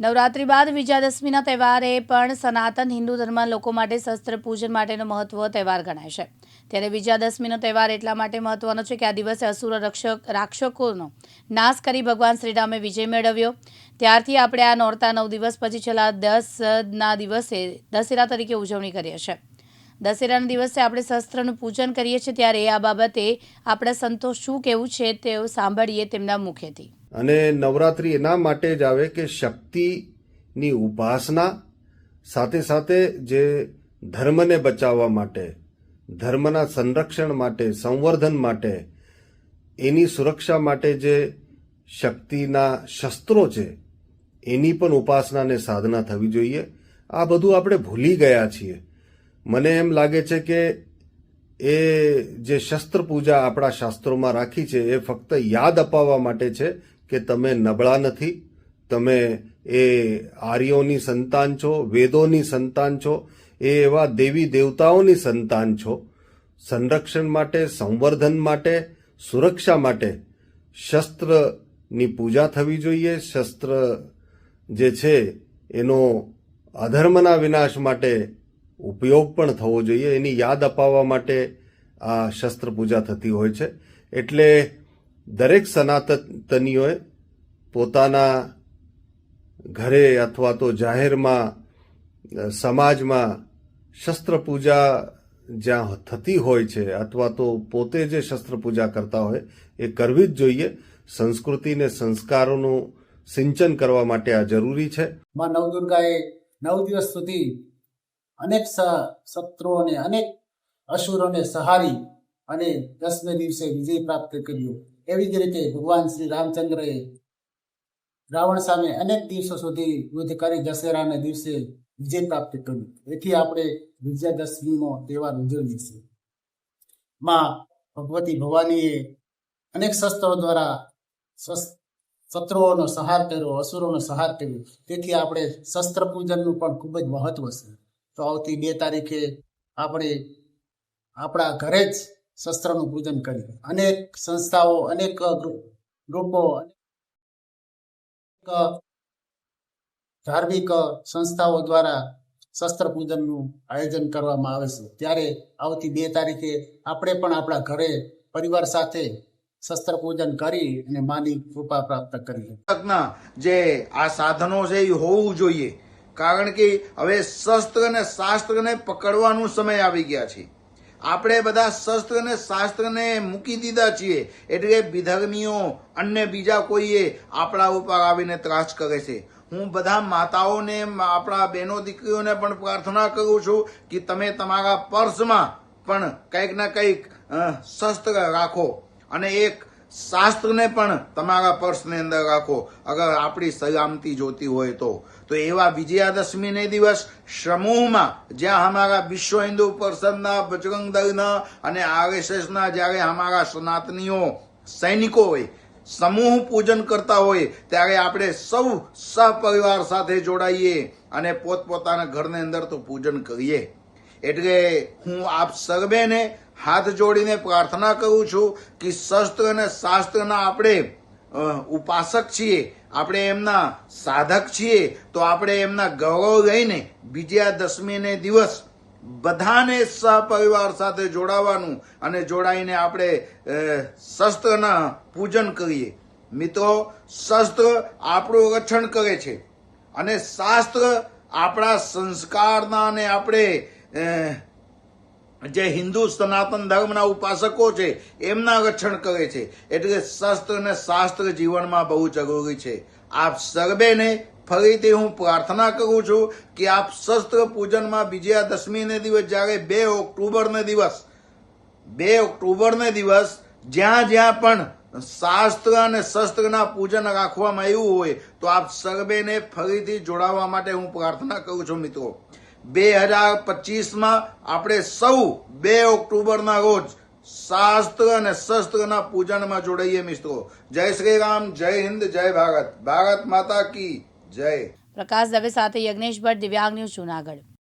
નવરાત્રી બાદ વિજયાદશમીના તહેવારે પણ સનાતન હિન્દુ ધર્મના લોકો માટે શસ્ત્ર પૂજન માટેનો મહત્વ તહેવાર ગણાય છે. ત્યારે વિજયાદશમીનો તહેવાર એટલા માટે મહત્વનો છે કે આ દિવસે અસુર રક્ષક, રાક્ષકોનો નાશ કરી ભગવાન શ્રીરામે વિજય મેળવ્યો. ત્યારથી આપણે આ નોરતા નવ દિવસ પછી છેલ્લા દસના દિવસે દશેરા તરીકે ઉજવણી કરીએ છીએ. દશેરાના દિવસે આપણે શસ્ત્રનું પૂજન કરીએ છીએ ત્યારે આ બાબતે આપણા સંતો શું કહેવું છે તે સાંભળીએ તેમના મુખેથી. અને નવરાત્રિ એના માટે જ આવે કે શક્તિની ઉપાસના, સાથે સાથે જે ધર્મને બચાવવા માટે, ધર્મના સંરક્ષણ માટે, સંવર્ધન માટે, એની સુરક્ષા માટે જે શક્તિના શસ્ત્રો છે, એની પણ ઉપાસના અને સાધના થવી જોઈએ. આ બધું આપણે ભૂલી ગયા છીએ. મને એમ લાગે છે કે એ જે શસ્ત્ર પૂજા આપણા શાસ્ત્રોમાં રાખી છે, એ ફક્ત યાદ અપાવવા માટે છે કે તમે નબળા નથી, તમે એ આર્યોની સંતાન છો, વેદોની સંતાન છો, એ એવા દેવી દેવતાઓની સંતાન છો. સંરક્ષણ માટે, સંવર્ધન માટે, સુરક્ષા માટે શસ્ત્રની પૂજા થવી જોઈએ. શસ્ત્ર જે છે, એનો અધર્મના વિનાશ માટે ઉપયોગ પણ થવો જોઈએ. એની યાદ અપાવવા માટે આ શસ્ત્ર પૂજા થતી હોય છે. એટલે દરેક સનાતનીઓએ પોતાના ઘરે અથવા તો જાહેરમાં સમાજમાં શસ્ત્ર પૂજા જ્યાં થતી હોય છે અથવા તો પોતે જે શસ્ત્ર પૂજા કરતા હોય એ કરવી જ જોઈએ. સંસ્કૃતિને સંસ્કારોનું સિંચન કરવા માટે આ જરૂરી છે. માં નવદુર્ગાએ નવ દિવસ સુધી અનેક શત્રુઓને, અનેક અસુરોને સહારી અને દસમે દિવસે વિજય પ્રાપ્ત કર્યો. એવી જ રીતે ભગવાન શ્રી રામચંદ્રએ રાવણ સામે અનેક દિવસો સુધી યુદ્ધ કરી દશેરાના દિવસે વિજય પ્રાપ્ત કર્યું. એથી આપણે વિજયાદશમીનો તહેવાર ઉજવીએ છીએ. માં ભગવતી ભવાનીએ અનેક શસ્ત્રો દ્વારા શત્રુઓનો સહાર કર્યો, અસુરોનો સહાર કર્યો. તેથી આપણે શસ્ત્ર પૂજનનું પણ ખૂબ જ મહત્વ છે. તો આવતી બે તારીખે આપણે આપણા ઘરે જ શસ્ત્રનું પૂજન કરીએ. અનેક સંસ્થાઓ, અનેક ગ્રુ- ગ્રુપો ધાર્મિક સંસ્થાઓ દ્વારા શસ્ત્ર પૂજનનું આયોજન કરવામાં આવે છે. ત્યારે આવતી બે તારીખે આપણે પણ આપણા ઘરે પરિવાર સાથે શસ્ત્ર પૂજન કરી અને માની કૃપા પ્રાપ્ત કરીએ ના જે આ સાધનો છે એ હોવું જોઈએ. કારણ કે હવે શસ્ત્ર અને શાસ્ત્રને પકડવાનું સમય આવી ગયા છે. આપણે બધા શસ્ત્ર અને શાસ્ત્રને મૂકી દીધા છીએ એટલે વિધર્મીઓ, અન્ય બીજા કોઈએ આપણા ઉપર આવીને ત્રાસ કરે છે. હું બધા માતાઓને, આપણા બહેનો દીકરીઓને પણ પ્રાર્થના કરું છું કે તમે તમારા પર્સમાં પણ કંઈક ના કંઈક શસ્ત્ર રાખો. અને એક શાસ્ત્રને પણ તમારા પર્સની અંદર રાખો. અગર આપણી સલામતી જોતી હોય તો. તો એવા વિજયાદશમીને દિવસ સમૂહમાં જ્યાં અમારા વિશ્વ હિન્દુ પરિષદના, બજરંગ દળના અને આરએસએસના જ્યારે અમારા સનાતનીઓ સૈનિકો હોય, સમૂહ પૂજન કરતા હોય, ત્યારે આપણે સૌ સહપરિવાર સાથે જોડાઈએ અને પોતપોતાના ઘરની અંદર તો પૂજન કરીએ. એટલે હું આપ સર્વેને હાથ જોડીને પ્રાર્થના કરું છું કે શસ્ત્ર અને શાસ્ત્રના આપણે ઉપાસક છીએ, આપણે એમના સાધક છીએ, તો આપણે એમના ગૌરવ લઈને બીજા દસમીને દિવસ બધાને સહપરિવાર સાથે જોડાવાનું અને જોડાઈને આપણે શસ્ત્રના પૂજન કરીએ. મિત્રો, શસ્ત્ર આપણું રક્ષણ કરે છે અને શાસ્ત્ર આપણા સંસ્કારના અને આપણે જે હિન્દુ સનાતન ધર્મના ઉપાસકો છે, એમના રક્ષણ કરે છે. એટલે શસ્ત્ર અને શાસ્ત્ર જીવનમાં બહુ જરૂરી છે. આપ સર્વેને ફરીથી હું પ્રાર્થના કરું છું કે આપ શસ્ત્ર પૂજનમાં વિજયાદશમીને દિવસ, જ્યારે બે ઓક્ટોબરને દિવસ, બે ઓક્ટોબરને દિવસ, જ્યાં જ્યાં પણ શાસ્ત્ર અને શસ્ત્રના પૂજન રાખવામાં આવ્યું હોય, તો આપ સર્વેને ફરીથી જોડાવા માટે હું પ્રાર્થના કરું છું મિત્રો. બે હજાર પચીસમાં આપણે સૌ બે ઓક્ટોબરના રોજ શાસ્ત્ર અને શસ્ત્રના પૂજનમાં જોડાઈએ મિત્રો. જય શ્રી રામ, જય હિન્દ, જય ભારત. ભારત માતા કી જય. પ્રકાશ દવે સાથે યજ્ઞેશ ભટ્ટ દિવ્યાંગ ન્યૂઝ જુનાગઢ.